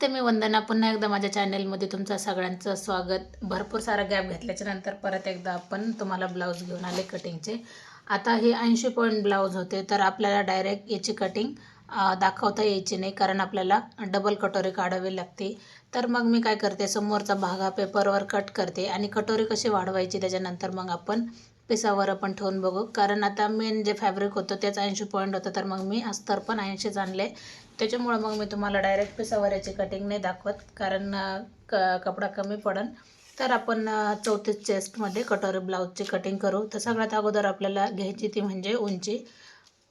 ते मी वंदना. पुन्हा एकदा माझ्या चॅनेलमध्ये तुमचं सगळ्यांचं स्वागत. भरपूर सारा गॅप घेतल्याच्या नंतर परत एकदा आपण तुम्हाला ब्लाऊज घेऊन आले कटिंगचे. आता हे ऐंशी पॉईंट ब्लाऊज होते तर आपल्याला डायरेक्ट याची कटिंग दाखवता यायची नाही कारण आपल्याला डबल कटोरी काढावी लागते. तर मग मी काय करते समोरचा भागा पेपरवर कट करते आणि कटोरी कशी वाढवायची त्याच्यानंतर मग आपण पिसावर आपण ठेवून बघू. कारण आता मेन जे फॅब्रिक होतं त्याच ऐंशी पॉईंट होतं तर मग मी अस्तर पण ऐंशीच आणले. त्याच्यामुळं मग मी तुम्हाला डायरेक्ट पिसावऱ्याची कटिंग नाही दाखवत. कारण क कपडा कमी पडन. तर आपण चौथी चौतीस चेस्टमध्ये कटोरी ब्लाऊजची कटिंग करू. तर सगळ्यात अगोदर आपल्याला घ्यायची ती म्हणजे उंची.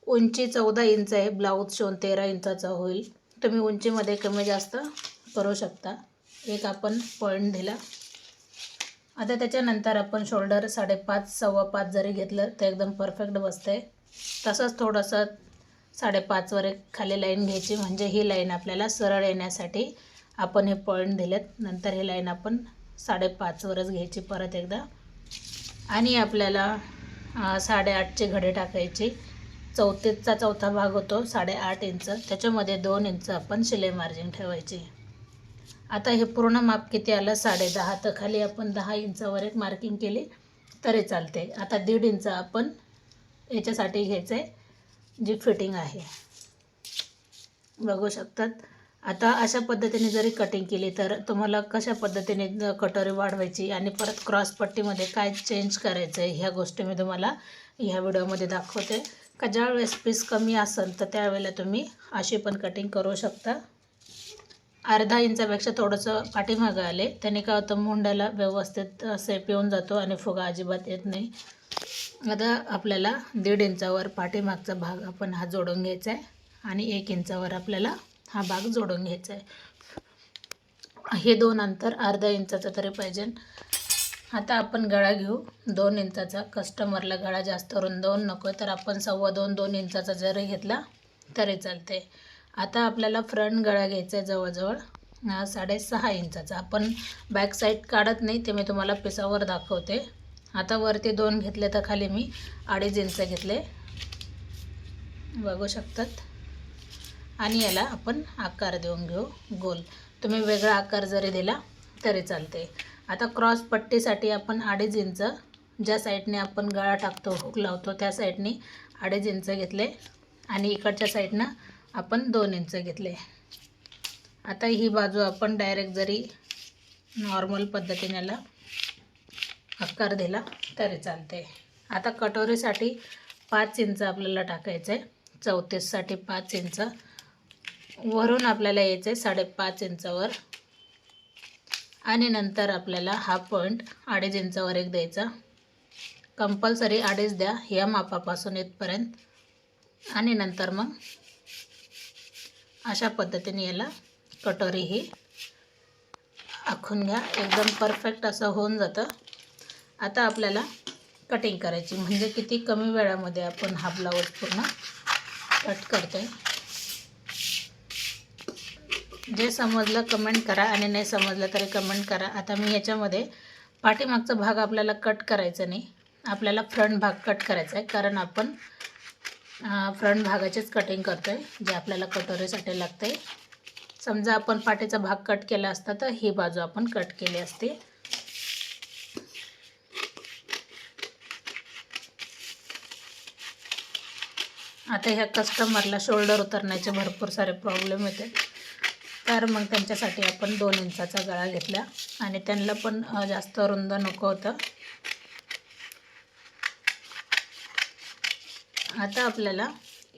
उंची चौदा इंच आहे. ब्लाऊज शिवून तेरा इंचाचा होईल. तुम्ही उंचीमध्ये कमी जास्त करू शकता. एक आपण पॉईंट दिला. आता त्याच्यानंतर आपण शोल्डर साडेपाच सव्वा पाच जरी घेतलं तर एकदम परफेक्ट बसतं आहे तसंच थोडंसं साडेपाचवर एक खाली लाईन घ्यायची. म्हणजे ही लाईन आपल्याला सरळ येण्यासाठी आपण हे पॉईंट दिलेत. नंतर ही लाईन आपण साडेपाचवरच घ्यायची परत एकदा. आणि आपल्याला साडेआठचे घडे टाकायची. चौथीचा चौथा भाग होतो साडेआठ इंच. त्याच्यामध्ये दोन इंच आपण शिलाई मार्जिन ठेवायची. आता हे पूर्ण माप किती आलं? साडे दहा तर खाली आपण दहा इंचावर एक मार्किंग केली तरी चालते. आता दीड इंच आपण याच्यासाठी घ्यायचं आहे जी फिटिंग आहे. बघू शकतात. आता अशा पद्धतीने जरी कटिंग केली तर तुम्हाला कशा पद्धतीने कटोरी वाढवायची आणि परत क्रॉस पट्टीमध्ये काय चेंज करायचं आहे ह्या गोष्टी मी तुम्हाला ह्या व्हिडिओमध्ये दाखवते. का ज्यावेळेस पीस कमी असेल तर त्यावेळेला तुम्ही अशी पण कटिंग करू शकता. अर्धा इंचापेक्षा थोडंसं पाठीमागं आले त्याने काय होतं मुंड्याला व्यवस्थित सेप येऊन जातो आणि फुगा अजिबात येत नाही. आता आपल्याला दीड इंचावर पाठीमागचा भाग आपण हा जोडून घ्यायचा आहे आणि एक इंचावर आपल्याला हा भाग जोडून घ्यायचा आहे. हे दोन अंतर अर्धा इंचाचं तरी पाहिजे. आता आपण गळा घेऊ. दोन इंचाचा कस्टमरला गळा जास्त रुंदवून नको तर आपण सव्वा दोन दोन इंचाचा जरी घेतला तरी चालते आता आपल्याला फ्रंट गळा घ्यायचा आहे जवळजवळ. साडेसहा इंचाचा. आपण बॅक साईड काढत नाही ते मी तुम्हाला पिसावर दाखवते. आता वरती दोन घेतले तर खाली मी अडीच इंच घेतले. बघू शकतात. आणि याला आपण आकार देऊन घेऊ. गोल. तुम्ही वेगळा आकार जरी दिला तरी चालते. आता क्रॉस पट्टीसाठी आपण अडीच इंच ज्या साईडने आपण गळा टाकतो हुक लावतो त्या साईडने अडीच इंच घेतले. आणि इकडच्या साईडनं आपण दोन इंच घेतले. आता ही बाजू आपण डायरेक्ट जरी नॉर्मल पद्धतीने याला आकार दिला तरी चालते आता कटोरीसाठी पाच इंच आपल्याला टाकायचं आहे चौतीससाठी पाच इंच. वरून आपल्याला यायचं आहे साडेपाच इंचावर. आणि नंतर आपल्याला हा पॉईंट अडीच इंचावर एक द्यायचा. कंपल्सरी अडीच द्या या मापापासून इथपर्यंत. आणि नंतर मग अशा पद्धतीने याला कटोरी ही आखून घ्या. एकदम परफेक्ट असं होऊन जातं. आता आपल्याला कटिंग करायची. म्हणजे किती कमी वेळामध्ये आपण हा ब्लाऊज पूर्ण कट करतोय. जे समजलं कमेंट करा आणि नाही समजलं तरी कमेंट करा. आता मी याच्यामध्ये पाठीमागचा भाग आपल्याला कट करायचा नाही. आपल्याला फ्रंट भाग कट करायचा आहे. कारण आपण फ्रंट भागाचीच कटिंग करतो आहे जे आपल्याला कटोरीसाठी लागतं आहे समजा आपण पाठीचा भाग कट केला असता तर ही बाजू आपण कट केली असते. आता ह्या कस्टमरला शोल्डर उतरण्याचे भरपूर सारे प्रॉब्लेम येते. तर मग त्यांच्यासाठी आपण दोन इंचाचा गळा घेतला आणि त्यांना पण जास्त रुंद नको होतं. आता आपल्याला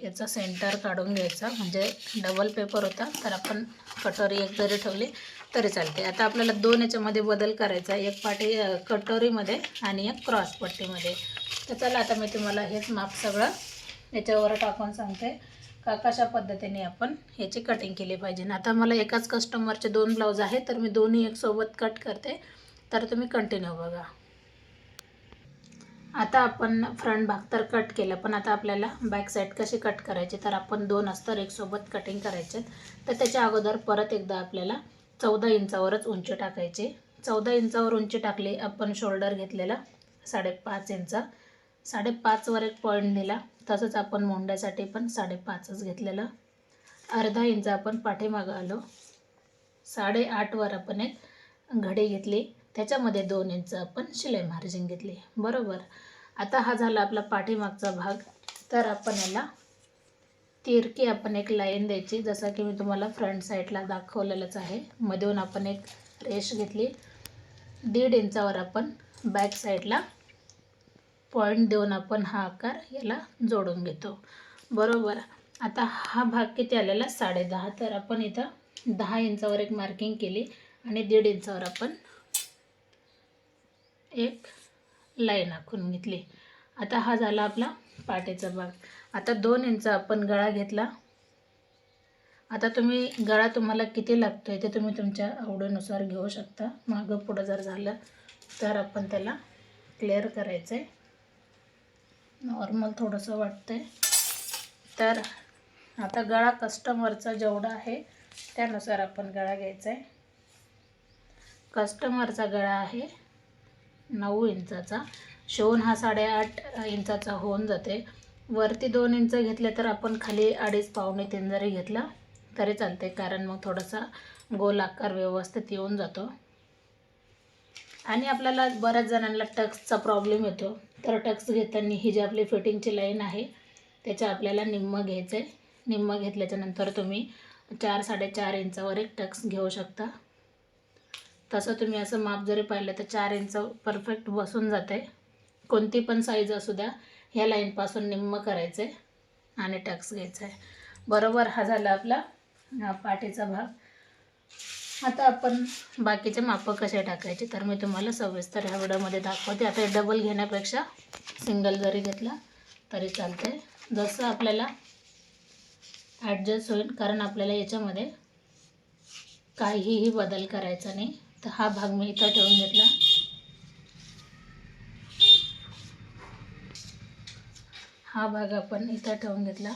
याचा सेंटर काढून घ्यायचा म्हणजे डबल पेपर होता तर आपण कटोरी एक जरी ठेवली तरी चालते. आता आपल्याला दोन याच्यामध्ये बदल करायचा आहे. एक पाटी कटोरीमध्ये आणि एक क्रॉस पट्टीमध्ये. तर चला आता मी तुम्हाला हेच माप सगळं याच्यावर टाकून सांगते. का कशा पद्धतीने आपण याची कटिंग केली पाहिजे. आता मला एकाच कस्टमरचे दोन ब्लाऊज आहे तर मी दोन्ही एकसोबत कट करते. तर तुम्ही कंटिन्यू बघा. आता आपण फ्रंट भाग तर कट केला पण आता आपल्याला बॅक साईड कशी कट करायची तर आपण दोन अस्तर एकसोबत कटिंग करायचे तर त्याच्या अगोदर परत एकदा आपल्याला चौदा इंचावरच उंची टाकायची. चौदा इंचावर उंची टाकली आपण शोल्डर घेतलेला साडेपाच इंचा. साडेपाचवर एक पॉईंट दिला तसंच आपण मोंड्यासाठी पण साडेपाचच घेतलेलं. अर्धा इंच आपण पाठीमागं आलो. साडेआठवर आपण एक घडी घेतली. त्याच्यामध्ये दोन इंच आपण शिलाई मार्जिन घेतली. बरोबर? आता हा झाला आपला पाठीमागचा भाग. तर आपण याला तिरकी आपण एक लाईन द्यायची. जसं की मी तुम्हाला फ्रंट साईडला दाखवलेलंच आहे. मधून आपण एक रेश घेतली. दीड इंचावर आपण बॅक साईडला पॉईंट देऊन आपण हा आकार याला जोडून घेतो. बरोबर. आता हा भाग किती आलेला? साडेदहा तर आपण इथं दहा इंचावर एक मार्किंग केली आणि दीड इंचावर आपण एक लाईन आखून घेतली. आता हा झाला आपला पाटेचा भाग. आता दोन इंच आपण गळा घेतला. आता तुम्ही गळा तुम्हाला किती लागतो आहे ते तुम्ही तुमच्या आवडीनुसार घेऊ शकता. मागं पुढं जर झालं तर आपण त्याला क्लिअर करायचं आहे नॉर्मल थोडंसं वाटतं आहे तर आता गळा कस्टमरचा जेवढा आहे त्यानुसार आपण गळा घ्यायचा आहे कस्टमरचा गळा आहे नऊ इंचाचा. शिवून हा साडेआठ इंचाचा होऊन जाते वरती दोन इंच घेतले तर आपण खाली अडीच पावणे तीन जरी घेतला तरी चालते कारण मग थोडासा गोल आकार व्यवस्थित येऊन जातो. आणि आपल्याला बऱ्याच जणांना टक्सचा प्रॉब्लेम येतो. तर टक्स घेताना ही जी आपली फिटिंगची लाईन आहे त्याच्या आपल्याला निम्म घ्यायचं आहे निम्म घेतल्याच्यानंतर तुम्ही चार साडेचार इंचावर एक टक्स घेऊ शकता. तसं तुम्ही असं माप जरी पाहिलं तर चार इंच परफेक्ट बसून जाते कोणती पण साईज असू द्या ह्या लाईनपासून निम्म करायचं आहे आणि टक्स घ्यायचा आहे बरोबर हा झाला आपला पाठीचा भाग. आता आपण बाकीचे मापं कसे टाकायचे? तर मी तुम्हाला सविस्तर ह्या व्हिडिओमध्ये दाखवते. आता डबल घेण्यापेक्षा सिंगल जरी घेतला तरी चालते जसं आपल्याला ॲडजस्ट होईल कारण आपल्याला याच्यामध्ये काहीही बदल करायचा नाही. तर हा भाग मी इथं ठेवून घेतला. हा भाग आपण इथं ठेवून घेतला.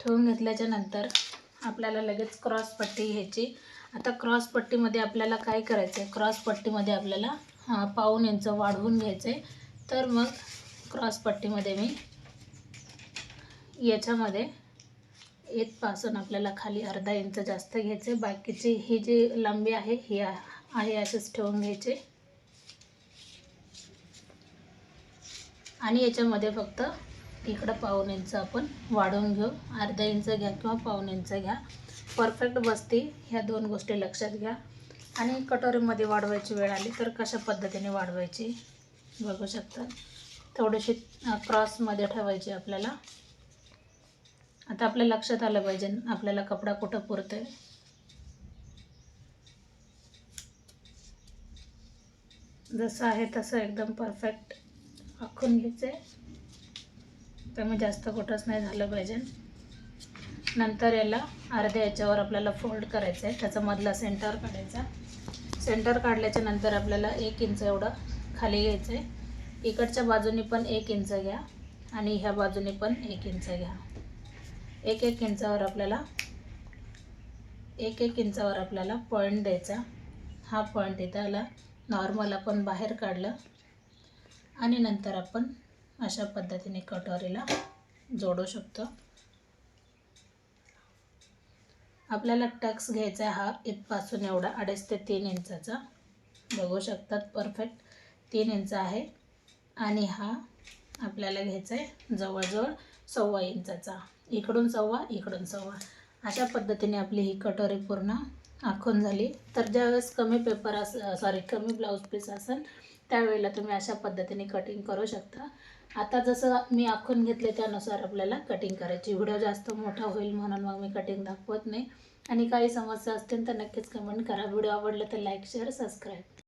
ठेवून घेतल्याच्या नंतर आपल्याला लगेच क्रॉस पट्टी घ्यायची. आता क्रॉस पट्टीमध्ये आपल्याला काय करायचं आहे क्रॉस पट्टीमध्ये आपल्याला पाऊन इंच वाढवून घ्यायचं आहे तर मग क्रॉस पट्टीमध्ये मी याच्यामध्ये इथपासून आपल्याला खाली अर्धा इंच जास्त घ्यायचे बाकीची ही जी लांबी आहे ही आहे असेच ठेवून घ्यायचे. आणि याच्यामध्ये फक्त इकडं पाऊन इंच आपण वाढवून घेऊ. अर्धा इंच घ्या किंवा पाऊन इंच घ्या. परफेक्ट बसते ह्या दोन गोष्टी लक्षात घ्या. आणि कटोरीमध्ये वाढवायची वेळ आली तर कशा पद्धतीने वाढवायची बघू शकता. थोडीशी क्रॉसमध्ये ठेवायची आपल्याला. आता आपल्या लक्षात आलं पाहिजे आपल्याला कपडा कुठं पुरतो आहे जसं आहे तसं एकदम परफेक्ट आखून घ्यायचं आहे कमी जास्त कुठंच नाही झालं पाहिजे. नंतर याला अर्ध्या याच्यावर आपल्याला फोल्ड करायचं आहे. त्याचा मधला सेंटर काढायचा. सेंटर काढल्याच्या नंतर आपल्याला एक इंच एवढं खाली घ्यायचं आहे. इकडच्या बाजूने पण एक इंच घ्या आणि ह्या बाजूने पण एक इंच घ्या. एक एक इंचावर आपल्याला एक एक इंचावर आपल्याला पॉईंट द्यायचा. हा पॉईंट इथं आला नॉर्मल आपण बाहेर काढलं. आणि नंतर आपण अशा पद्धतीने कटोरीला जोडू शकतो. आपल्याला टक्स घ्यायचा आहे हा. इथपासून एवढा अडीच ते तीन इंचाचा. बघू शकतात परफेक्ट तीन इंच आहे. आणि हा आपल्याला घ्यायचा आहे जवळजवळ सव्वा इंचाचा. इकडून सव्वा इकडून सव्वा. अशा पद्धतीने आपली ही कटोरी पूर्ण आखून झाली. तर ज्यावेळेस कमी पेपर अस सॉरी कमी ब्लाऊज पीस असेल त्यावेळेला तुम्ही अशा पद्धतीने कटिंग करू शकता. आता जसं मी आखून घेतले त्यानुसार आपल्याला कटिंग करायची. व्हिडिओ जास्त मोठा होईल म्हणून मग मी कटिंग दाखवत नाही. आणि काही समस्या असतील तर नक्कीच कमेंट करा. व्हिडिओ आवडला तर लाईक शेअर सबस्क्राईब